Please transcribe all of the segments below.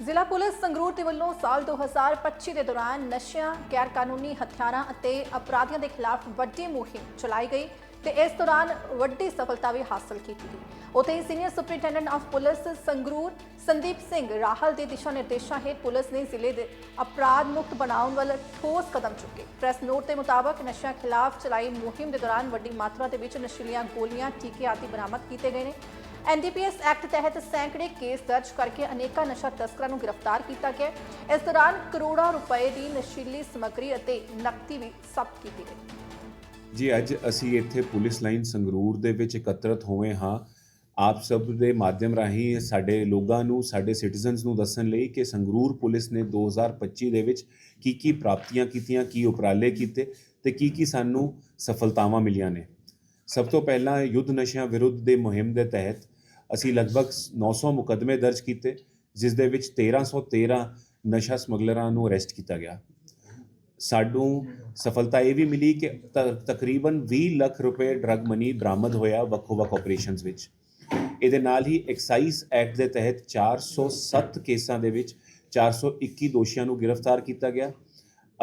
ਜ਼ਿਲ੍ਹਾ ਪੁਲਿਸ ਸੰਗਰੂਰ ਦੇ ਵੱਲੋਂ ਸਾਲ 2025 ਦੇ ਦੌਰਾਨ ਨਸ਼ਿਆਂ, ਗੈਰ ਕਾਨੂੰਨੀ ਹਥਿਆਰਾਂ ਅਤੇ ਅਪਰਾਧੀਆਂ ਦੇ ਖਿਲਾਫ ਵੱਡੀ ਮੁਹਿੰਮ ਚਲਾਈ ਗਈ ਤੇ ਇਸ ਦੌਰਾਨ ਵੱਡੀ ਸਫਲਤਾ ਵੀ ਹਾਸਲ ਕੀਤੀ ਗਈ। ਉੱਥੇ ਹੀ senior superintendent of police Sangrur Sandeep Singh Rahal ਦੇ ਦਿਸ਼ਾ ਨਿਰਦੇਸ਼ਾਂ ਹੇਠ ਪੁਲਿਸ ਨੇ ਜ਼ਿਲ੍ਹੇ ਦੇ ਅਪਰਾਧ ਮੁਕਤ ਬਣਾਉਣ ਵੱਲ ਠੋਸ ਕਦਮ ਚੁੱਕੇ। ਪ੍ਰੈਸ ਨੋਟ ਦੇ ਮੁਤਾਬਕ ਨਸ਼ਿਆਂ ਖਿਲਾਫ ਚਲਾਈ ਮੁਹਿੰਮ ਦੇ ਦੌਰਾਨ ਵੱਡੀ ਮਾਤਰਾ ਦੇ ਵਿੱਚ ਨਸ਼ੀਲੀਆਂ ਗੋਲੀਆਂ, ਟੀਕੇ ਆਦਿ ਬਰਾਮਦ ਕੀਤੇ ਗਏ ਨੇ। ਐਨਡੀਪੀਐਸ ਐਕਟ ਤਹਿਤ ਸੈਂਕੜੇ ਕੇਸ ਦਰਜ ਕਰਕੇ ਅਨੇਕਾਂ ਨਸ਼ਾ ਤਸਕਰਾਂ ਨੂੰ ਗ੍ਰਿਫਤਾਰ ਕੀਤਾ ਗਿਆ ਇਸ ਦੌਰਾਨ ਕਰੋੜਾਂ ਰੁਪਏ ਦੀ ਨਸ਼ੀਲੀ ਸਮੱਗਰੀ ਅਤੇ ਨਕਦੀ ਵੀ ਜ਼ਬਤ ਕੀਤੀ ਗਈ। ਜੀ, ਅੱਜ ਅਸੀਂ ਇੱਥੇ ਪੁਲਿਸ ਲਾਈਨ ਸੰਗਰੂਰ ਦੇ ਵਿੱਚ ਇਕੱਤਰਤ ਹੋਏ ਹਾਂ। ਆਪ ਸਭ ਦੇ ਮਾਧਿਅਮ ਰਾਹੀਂ ਸਾਡੇ ਲੋਕਾਂ ਨੂੰ, ਸਾਡੇ ਸਿਟੀਜ਼ਨਸ ਨੂੰ ਦੱਸਣ ਲਈ ਕਿ ਸੰਗਰੂਰ ਪੁਲਿਸ ਨੇ 2025 ਦੇ ਵਿੱਚ ਕੀ ਕੀ ਪ੍ਰਾਪਤੀਆਂ ਕੀਤੀਆਂ, ਕੀ ਉਪਰਾਲੇ ਕੀਤੇ ਤੇ ਕੀ ਕੀ ਸਾਨੂੰ ਸਫਲਤਾਵਾਂ ਮਿਲੀਆਂ ਨੇ। ਸਭ ਤੋਂ ਪਹਿਲਾਂ ਯੁੱਧ ਨਸ਼ਿਆਂ ਵਿਰੁੱਧ ਦੇ ਮੁਹਿੰਮ ਦੇ ਤਹਿਤ ਅਸੀਂ ਲਗਭਗ 900 ਮੁਕੱਦਮੇ ਦਰਜ ਕੀਤੇ ਜਿਸ ਦੇ ਵਿੱਚ 1313 ਨਸ਼ਾ ਸਮਗਲਰਾਂ ਨੂੰ ਅਰੈਸਟ ਕੀਤਾ ਗਿਆ। ਸਾਨੂੰ ਸਫਲਤਾ ਇਹ ਵੀ ਮਿਲੀ ਕਿ ਤਕਰੀਬਨ 20 ਲੱਖ ਰੁਪਏ ਡਰਗ ਮਨੀ ਬਰਾਮਦ ਹੋਇਆ ਵੱਖੋ-ਵੱਖ ਆਪਰੇਸ਼ਨਸ ਵਿੱਚ। ਇਹਦੇ ਨਾਲ ਹੀ ਐਕਸਾਈਜ਼ ਐਕਟ ਦੇ ਤਹਿਤ 407 ਕੇਸਾਂ ਦੇ ਵਿੱਚ 421 ਦੋਸ਼ੀਆਂ ਨੂੰ ਗ੍ਰਿਫਤਾਰ ਕੀਤਾ ਗਿਆ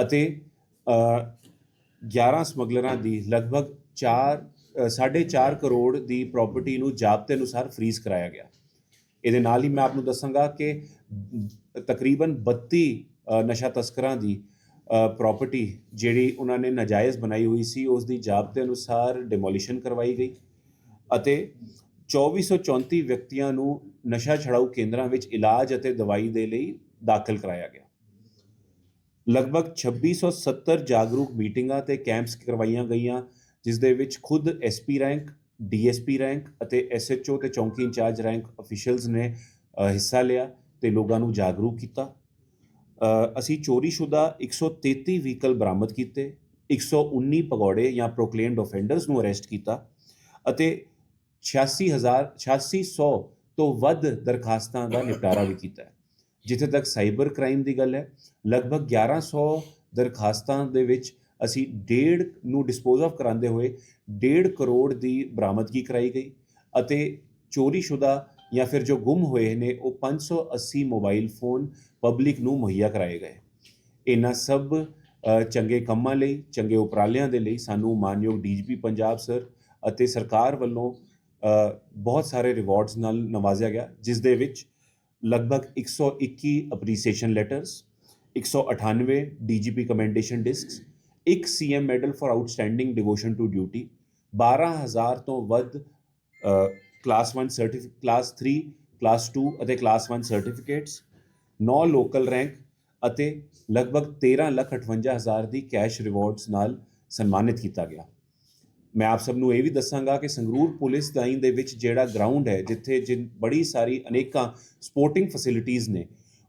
ਅਤੇ ਅ, 11 ਸਮਗਲਰਾਂ ਦੀ ਲਗਭਗ 4 4.5 ਕਰੋੜ ਦੀ ਪ੍ਰਾਪਰਟੀ ਨੂੰ ਜ਼ਾਬਤੇ ਅਨੁਸਾਰ ਫ੍ਰੀਜ਼ ਕਰਾਇਆ ਗਿਆ। ਇਹਦੇ ਨਾਲ ਹੀ ਮੈਂ ਆਪ ਨੂੰ ਦੱਸਾਂਗਾ ਕਿ ਤਕਰੀਬਨ 32 ਨਸ਼ਾ ਤਸਕਰਾਂ ਦੀ ਪ੍ਰਾਪਰਟੀ ਜਿਹੜੀ ਉਹਨਾਂ ਨੇ ਨਾਜਾਇਜ਼ ਬਣਾਈ ਹੋਈ ਸੀ ਉਸ ਦੀ ਜ਼ਾਬਤੇ ਅਨੁਸਾਰ ਡਿਮੋਲੀਸ਼ਨ ਕਰਵਾਈ ਗਈ ਅਤੇ 2434 ਵਿਅਕਤੀਆਂ ਨੂੰ ਨਸ਼ਾ ਛਡਾਊ ਕੇਂਦਰਾਂ ਵਿੱਚ ਇਲਾਜ ਅਤੇ ਦਵਾਈ ਦੇ ਲਈ ਦਾਖਲ ਕਰਾਇਆ ਗਿਆ। ਲਗਭਗ 2670 ਜਾਗਰੂਕ ਮੀਟਿੰਗਾਂ ਤੇ ਕੈਂਪਸ ਕਰਵਾਈਆਂ ਗਈਆਂ। ਜਿਸ ਦੇ ਵਿੱਚ ਖੁਦ ਐਸਪੀ ਰੈਂਕ ਡੀਐਸਪੀ ਰੈਂਕ ਅਤੇ ਐਸਐਚਓ ਤੇ ਚੌਂਕੀ ਇੰਚਾਰਜ ਰੈਂਕ ਅਫੀਸ਼ੀਅਲਸ ਨੇ ਹਿੱਸਾ ਲਿਆ ਤੇ ਲੋਕਾਂ ਨੂੰ ਜਾਗਰੂਕ ਕੀਤਾ। ਅ, ਅਸੀਂ ਚੋਰੀशुदा 133 ਵਹੀਕਲ ਬਰਾਮਦ ਕੀਤੇ 119 ਪਗੌੜੇ ਜਾਂ ਪ੍ਰੋਕਲੇਮਡ ਆਫੈਂਡਰਸ ਨੂੰ ਅਰੈਸਟ ਕੀਤਾ ਅਤੇ 86000 8600 ਤੋਂ ਵੱਧ ਦਰਖਾਸਤਾਂ ਦਾ ਨਿਪਟਾਰਾ ਵੀ ਕੀਤਾ ਹੈ ਜਿੱਥੇ ਤੱਕ ਸਾਈਬਰ ਕ੍ਰਾਈਮ ਦੀ ਗੱਲ ਹੈ। ਲਗਭਗ 1100 ਦਰਖਾਸਤਾਂ ਦੇ ਵਿੱਚ ਅਸੀਂ ਡੇਢ ਨੂੰ ਡਿਸਪੋਜ਼ ਆਫ ਕਰਾਉਂਦੇ ਹੋਏ ਡੇਢ ਕਰੋੜ ਦੀ ਬਰਾਮਦਗੀ ਕਰਾਈ ਗਈ ਅਤੇ ਚੋਰੀशुदा ਜਾਂ ਫਿਰ ਜੋ ਗੁੰਮ ਹੋਏ ਨੇ, ਉਹ 580 ਮੋਬਾਈਲ ਫੋਨ ਪਬਲਿਕ ਨੂੰ ਮੁਹੱਈਆ ਕਰਾਏ ਗਏ। ਇਹਨਾਂ ਸਭ ਚੰਗੇ ਕੰਮਾਂ ਲਈ, ਚੰਗੇ ਉਪਰਾਲਿਆਂ ਦੇ ਲਈ ਸਾਨੂੰ ਮਾਨਯੋਗ ਡੀਜੀਪੀ ਪੰਜਾਬ ਸਰ ਅਤੇ ਸਰਕਾਰ ਵੱਲੋਂ ਬਹੁਤ ਸਾਰੇ ਰਿਵਾਰਡਸ ਨਾਲ ਨਵਾਜ਼ਿਆ ਗਿਆ, ਜਿਸ ਦੇ ਵਿੱਚ ਲਗਭਗ 121 appreciation letters 198 DGP commendation discs ਇੱਕ CM medal for outstanding devotion to duty 12000 ਤੋਂ ਵੱਧ ਕਲਾਸ 1 ਸਰਟੀਫਿਕੇਟ ਕਲਾਸ 3 ਕਲਾਸ 2 ਅਤੇ ਕਲਾਸ 1 ਸਰਟੀਫਿਕੇਟਸ 9 ਲੋਕਲ ਰੈਂਕ ਅਤੇ ਲਗਭਗ 1358000 ਦੀ ਕੈਸ਼ ਰਿਵਾਰਡਸ ਨਾਲ ਸਨਮਾਨਿਤ ਕੀਤਾ ਗਿਆ। ਮੈਂ ਆਪ ਸਭ ਨੂੰ ਇਹ ਵੀ ਦੱਸਾਂਗਾ ਕਿ ਸੰਗਰੂਰ ਪੁਲਿਸ ਲਾਈਨ ਦੇ ਵਿੱਚ ਜਿਹੜਾ ਗਰਾਊਂਡ ਹੈ, ਜਿੱਥੇ ਜਿਨ, ਬੜੀ ਸਾਰੀ ਅਨੇਕਾਂ ਸਪੋਰਟਿੰਗ ਫੈਸਿਲਿਟੀਆਂ ਨੇ,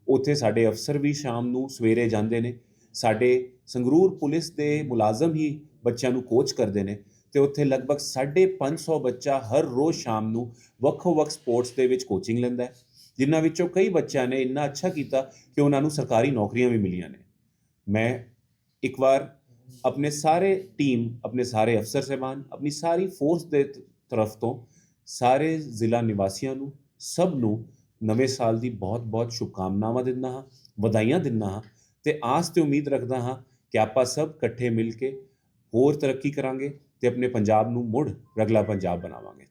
ਉੱਥੇ ਸਾਡੇ ਅਫਸਰ ਵੀ ਸ਼ਾਮ ਨੂੰ ਸਵੇਰੇ ਜਾਂਦੇ ਨੇ। ਸਾਡੇ ਸੰਗਰੂਰ ਪੁਲਿਸ ਦੇ ਮੁਲਾਜ਼ਮ ਹੀ ਬੱਚਿਆਂ ਨੂੰ ਕੋਚ ਕਰਦੇ ਨੇ ਤੇ ਉੱਥੇ ਲਗਭਗ 550 ਬੱਚਾ ਹਰ ਰੋਜ਼ ਸ਼ਾਮ ਨੂੰ ਵੱਖੋ-ਵੱਖ ਸਪੋਰਟਸ ਦੇ ਵਿੱਚ ਕੋਚਿੰਗ ਲੈਂਦਾ ਹੈ, ਜਿਨ੍ਹਾਂ ਵਿੱਚੋਂ ਕਈ ਬੱਚਿਆਂ ਨੇ ਇੰਨਾ ਅੱਛਾ ਕੀਤਾ ਕਿ ਉਹਨਾਂ ਨੂੰ ਸਰਕਾਰੀ ਨੌਕਰੀਆਂ ਵੀ ਮਿਲੀਆਂ ਨੇ। ਮੈਂ ਇੱਕ ਵਾਰ ਆਪਣੇ ਸਾਰੇ ਟੀਮ ਆਪਣੇ ਸਾਰੇ ਅਫਸਰ ਸਹਿਬਾਨ, ਆਪਣੀ ਸਾਰੀ ਫੋਰਸ ਦੇ ਤਰਫ ਤੋਂ ਸਾਰੇ ਜ਼ਿਲ੍ਹਾ ਨਿਵਾਸੀਆਂ ਨੂੰ, ਸਭ ਨੂੰ ਨਵੇਂ ਸਾਲ ਦੀ ਬਹੁਤ-ਬਹੁਤ ਸ਼ੁਭਕਾਮਨਾਵਾਂ ਦਿੰਦਾ ਹਾਂ, ਵਧਾਈਆਂ ਦਿੰਦਾ ਹਾਂ ਤੇ ਆਸ ਤੇ ਉਮੀਦ ਰੱਖਦਾ ਹਾਂ ਕਿ ਆਪਾਂ ਸਭ ਇਕੱਠੇ ਮਿਲ ਕੇ ਹੋਰ ਤਰੱਕੀ ਕਰਾਂਗੇ ਤੇ ਆਪਣੇ ਪੰਜਾਬ ਨੂੰ ਮੁੜ ਰਗਲਾ ਪੰਜਾਬ ਬਣਾਵਾਂਗੇ।